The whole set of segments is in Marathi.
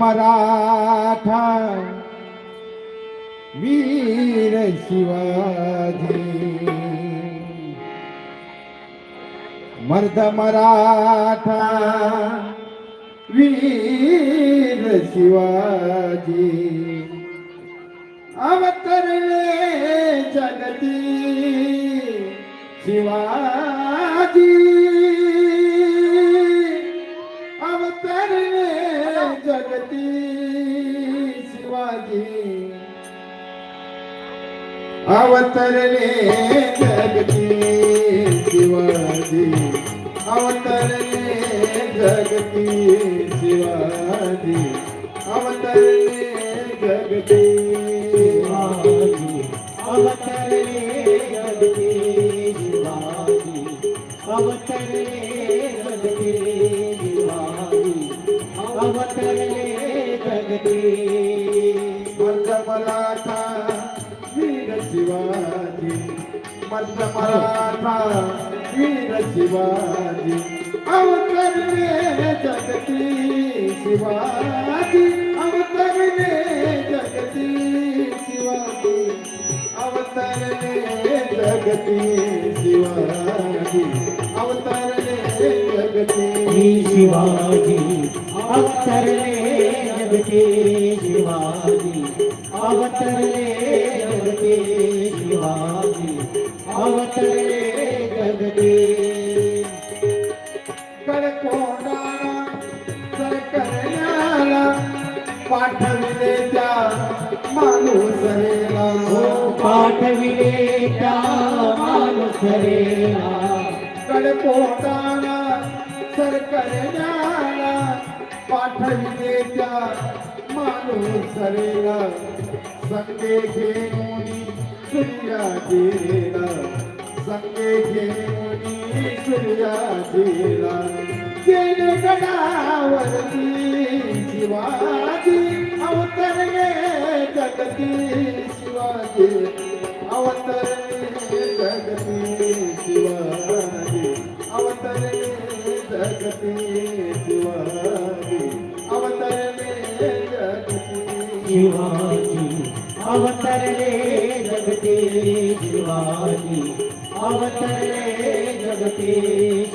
मराठा वीर शिवाजी मर्द मराठा वीर शिवाजी अवतरले जगती शिवाजी अवतरले जगती शिवाजी अवतरले जगती परमात्मा वीर शिवाजी अवतर ने जगती शिवाजी अवतर ने जगती शिवाजी अवतर ने जगती शिवाजी अवतर ने जगती शिवाजी अवतर ने जगती शिवाजी अवतर ने जगती शिवाजी पाठविले त्या मानुसरेला कडपोटाला सरकरण्याला पाठविले त्या रेला संगे घेऊन सूर्या दिला संगे घेऊन सूर्या दिला गडावरती शिवाजी अवतरले जगती शिवाजी अवतरे जगती शिवानी अवतरे जगती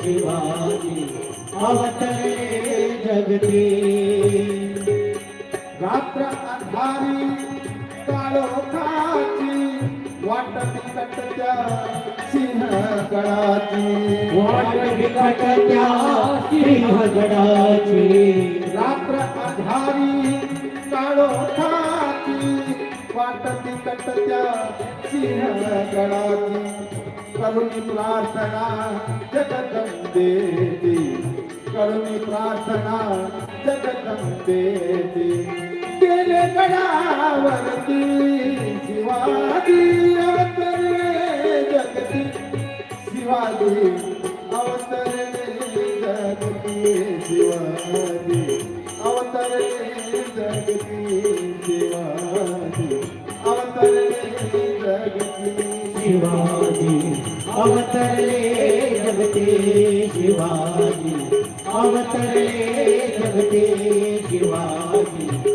शिवानी अवतरे जगती रात्र अंधारी वाट बिकट त्या सिंहगडाची वाट बिकट त्या सिंहगडाची रात्र अंधारी काळोखाची वाट बिकट त्या सिंहगडाची करुणी प्रार्थना जगदंबेची करुणी प्रार्थना जगदंबेची तेरे बनावन की शिवाजी अवतरे जगती शिवाजी अवतर जगती शिवाजी अवतरे जगती शिवाजी अवतर जगती शिवाजी अवतरे जगती शिवाजी अवतरे जगती शिवाजी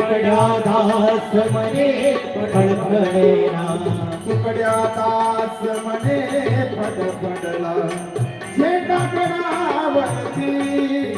तुकड्या दास मने पडपडेला तुकड्या दास मने पड पडपडला झेंडा करावती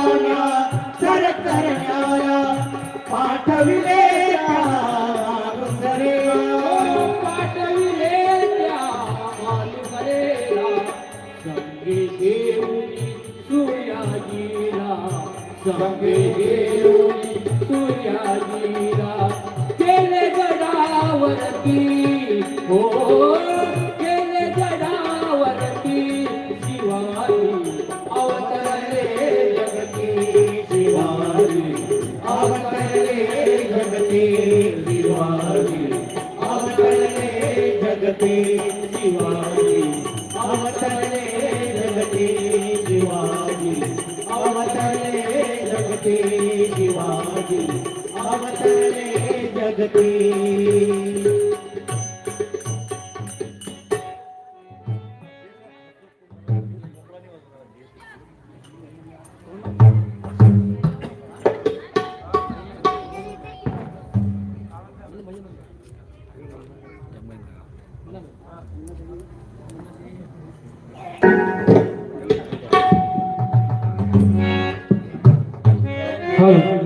जगती जगती Oh.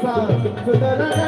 passage. Je t'aimerais.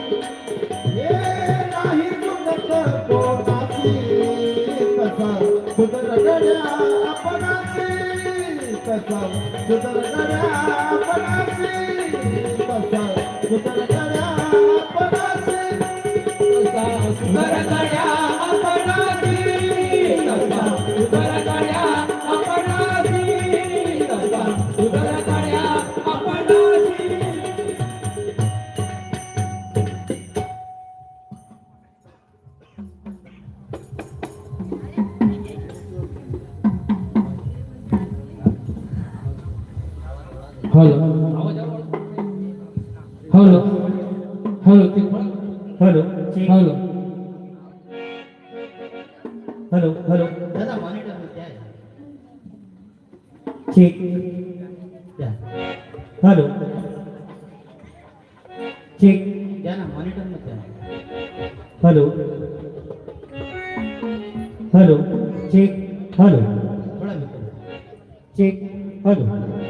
Para ત્યાંના મોનિટરમાં ત્યાં hello hello check hello check hello hello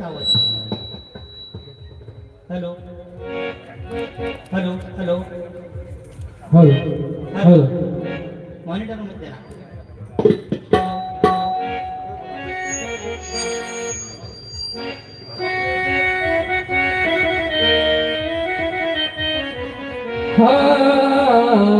જ આવો છે hello hello hello hello hello monitor મુદ્દે રાખો Ah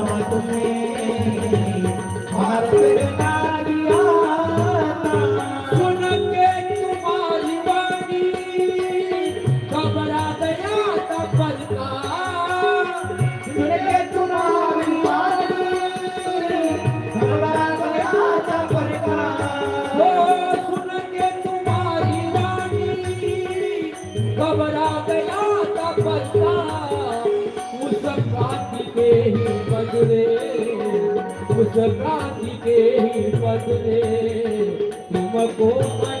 बसले तुमको मन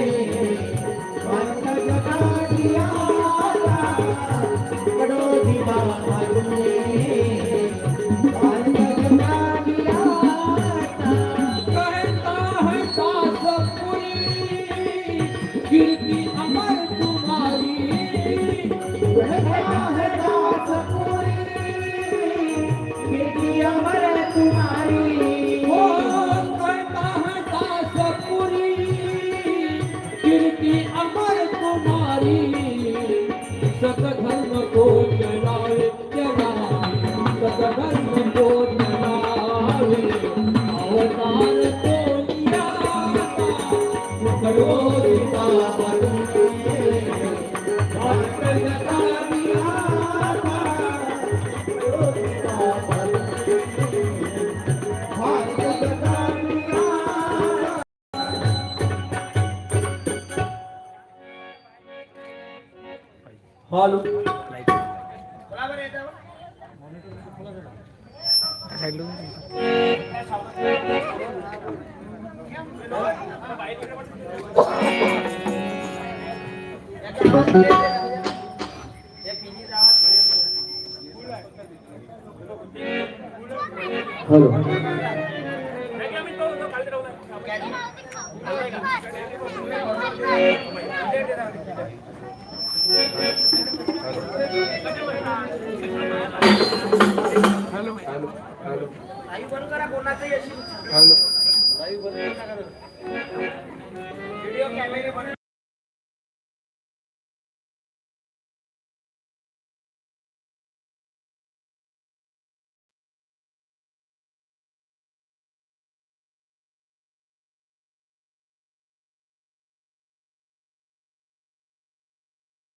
हॅलो हॅलो हॅलो हॅलो